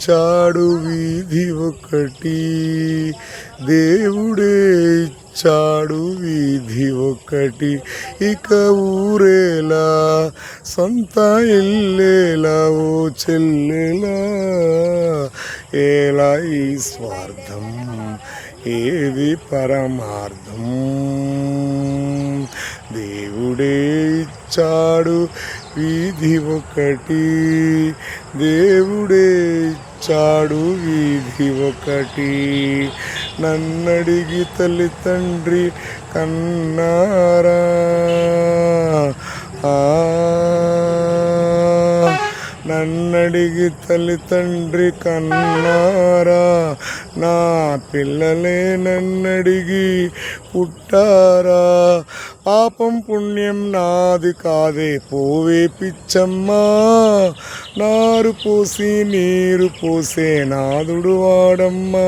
ఇచ్చాడు వీధి ఒకటి. దేవుడే ఇచ్చాడు వీధి ఒకటి. ఇక ఊరేలా సొంత ఇల్లేలా ఓ చెల్లెలా. ఏలా ఈ స్వార్థం? ఏది పరమార్థం? దేవుడే ఇచ్చాడు వీధి ఒకటి. దేవుడే ఇచ్చాడు వీధి ఒకటి నన్నడిగి తల్లి తండ్రి కన్నారా ఆ నన్నడిగి తల్లితండ్రి కన్నారా? నా పిల్లలే నన్నడిగి పుట్టారా? పాపం పుణ్యం నాది కాదే పోవే పిచ్చమ్మా. నారు పోసి నీరు పోసే నాదుడు వాడమ్మా.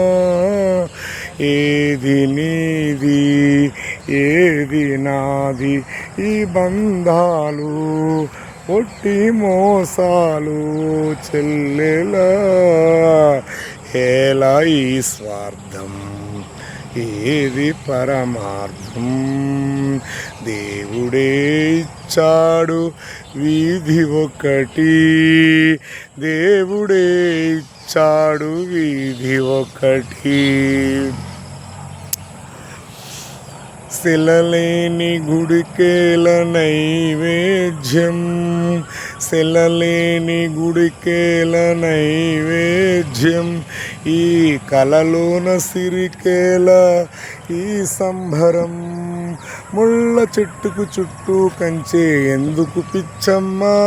ఏది నీది ఏది నాది? ఈ బంధాలు ఒట్టి మోసాలు చెల్లెలా. ఏలా ఈ స్వార్థం ఏది పరమార్థం? దేవుడే ఇచ్చాడు వీధి ఒకటి. దేవుడే ఇచ్చాడు వీధి ఒకటి. శిలలేని గుడికేల నైవేద్యం. శిలలేని గుడికేల నైవేద్యం. ఈ కలలోన సిరికేల ఈ సంభరం ముళ్ళ చెట్టుకు చుట్టూ కంచే ఎందుకు పిచ్చమ్మా?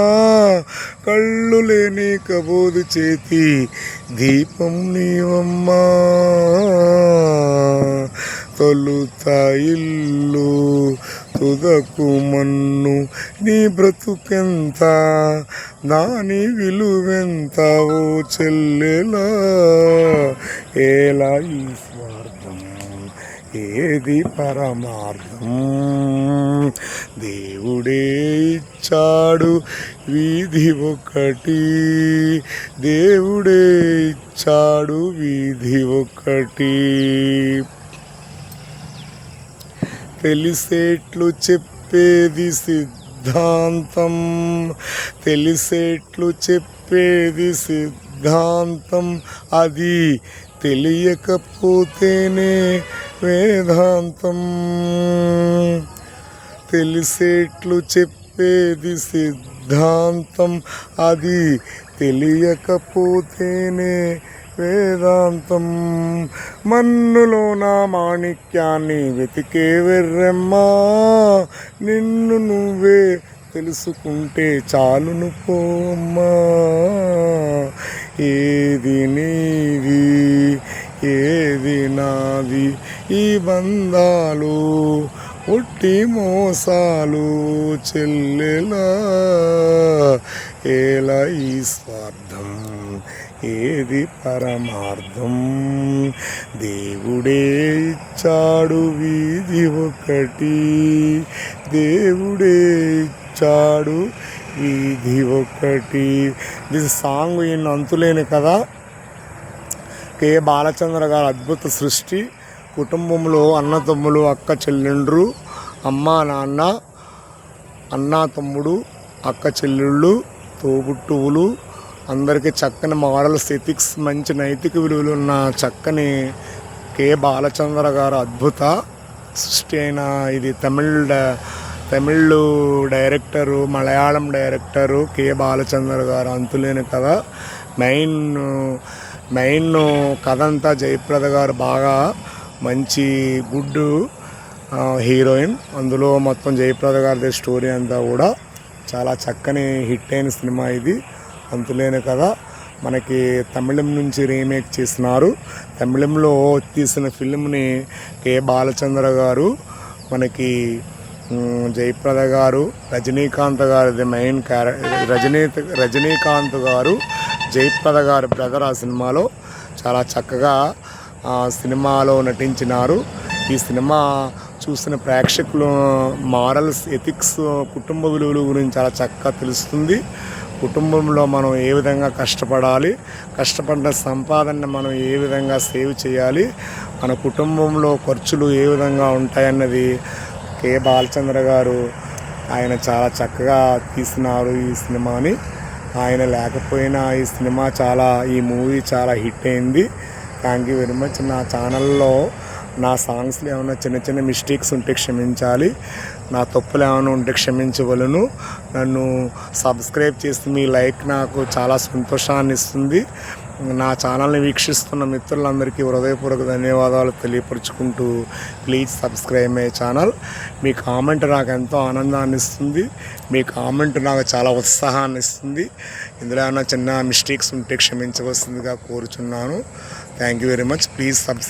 కళ్ళు లేని కబోదు చేతి దీపం నీవమ్మా. తొలుత ఇల్లు తుదకు మన్ను నీ బ్రతుకెంత? దాని విలువెంత ఓ చెల్లెలా? ఏలా ఈ స్వార్థం? ఏది పరమార్థం? దేవుడే ఇచ్చాడు వీధి ఒకటి. దేవుడే ఇచ్చాడు వీధి ఒకటి. తెలిసేట్లు చెప్పేది సిద్ధాంతం. తెలిసేట్లు చెప్పేది సిద్ధాంతం. అది తెలియకపోతేనే వేదాంతం. తెలిసేట్లు చెప్పేది సిద్ధాంతం. అది తెలియకపోతేనే వేదాంతం. మన్నులోన మాణిక్యాన్ని వెతికే వెర్రెమ్మా. నిన్ను నువ్వే తెలుసుకుంటే చాలును పోమ్మా ఏది నీది ఏది నాది? ఈ బంధాలు ఒట్టి మోసాలు చెల్లెలా? ఏలా ఈ స్వార్థం ఏది పరమార్థం? దేవుడే ఇచ్చాడు వీధి ఒకటి. దేవుడే ఇచ్చాడు వీధి ఒకటి. దిస్ సాంగ్ ఈయన అంతులేని కదా? కె. బాలచంద్ర గారు అద్భుత సృష్టి. కుటుంబంలో అన్నతమ్ములు అక్క చెల్లెండ్రు అమ్మ నాన్న అన్న తమ్ముడు అక్క చెల్లెళ్ళు తోబుట్టువులు అందరికీ చక్కని మోడల్ ఎథిక్స్ మంచి నైతిక విలువలు ఉన్న చక్కని కె. బాలచంద్ర గారు అద్భుత సృష్టి అయిన ఇది Tamil Tamil director Malayalam director K. Balachandra garu Anthuleni Katha. Main main కథ అంతా జయప్రద గారు బాగా మంచి గుడ్ హీరోయిన్. అందులో మొత్తం జయప్రద గారి స్టోరీ అంతా కూడా చాలా చక్కని హిట్ అయిన సినిమా ఇది. అంతులేని కదా. మనకి తమిళం నుంచి రీమేక్ చేసినారు. తమిళంలో తీసిన ఫిల్మ్ని కె. బాలచంద్ర గారు మనకి జయప్రద గారు రజనీకాంత్ గారిది మెయిన్ క్యారె రజనీ రజనీకాంత్ గారు జయప్రద గారు బ్రదర్ ఆ సినిమాలో చాలా చక్కగా సినిమాలో నటించినారు. ఈ సినిమా చూసిన ప్రేక్షకులు మారల్స్ ఎథిక్స్ కుటుంబ విలువల గురించి చాలా చక్కగా తెలుస్తుంది. కుటుంబంలో మనం ఏ విధంగా కష్టపడాలి కష్టపడిన సంపాదన మనం ఏ విధంగా సేవ్ చేయాలి మన కుటుంబంలో ఖర్చులు ఏ విధంగా ఉంటాయన్నది కే. బాలచంద్ర గారు ఆయన చాలా చక్కగా తీసినారు ఈ సినిమాని. ఆయన లేకపోయినా ఈ సినిమా చాలా ఈ మూవీ చాలా హిట్ అయింది. Thank you very much. నా ఛానల్లో నా సాంగ్స్లో ఏమైనా చిన్న చిన్న మిస్టేక్స్ ఉంటే క్షమించాలి. నా తప్పులు ఏమైనా ఉంటే క్షమించవలను. నన్ను సబ్స్క్రైబ్ చేసి మీ లైక్ నాకు చాలా సంతోషాన్ని ఇస్తుంది. నా ఛానల్ని వీక్షిస్తున్న మిత్రులందరికీ హృదయపూర్వక ధన్యవాదాలు తెలియపరుచుకుంటూ ప్లీజ్ సబ్స్క్రైబ్ మై ఛానల్ మీ కామెంట్ నాకు ఎంతో ఆనందాన్ని ఇస్తుంది. మీ కామెంట్ నాకు చాలా ఉత్సాహాన్ని ఇస్తుంది. ఇందులో ఏమైనా చిన్న మిస్టేక్స్ ఉంటే క్షమించవలసిందిగా కోరుచున్నాను. Thank you very much please subscribe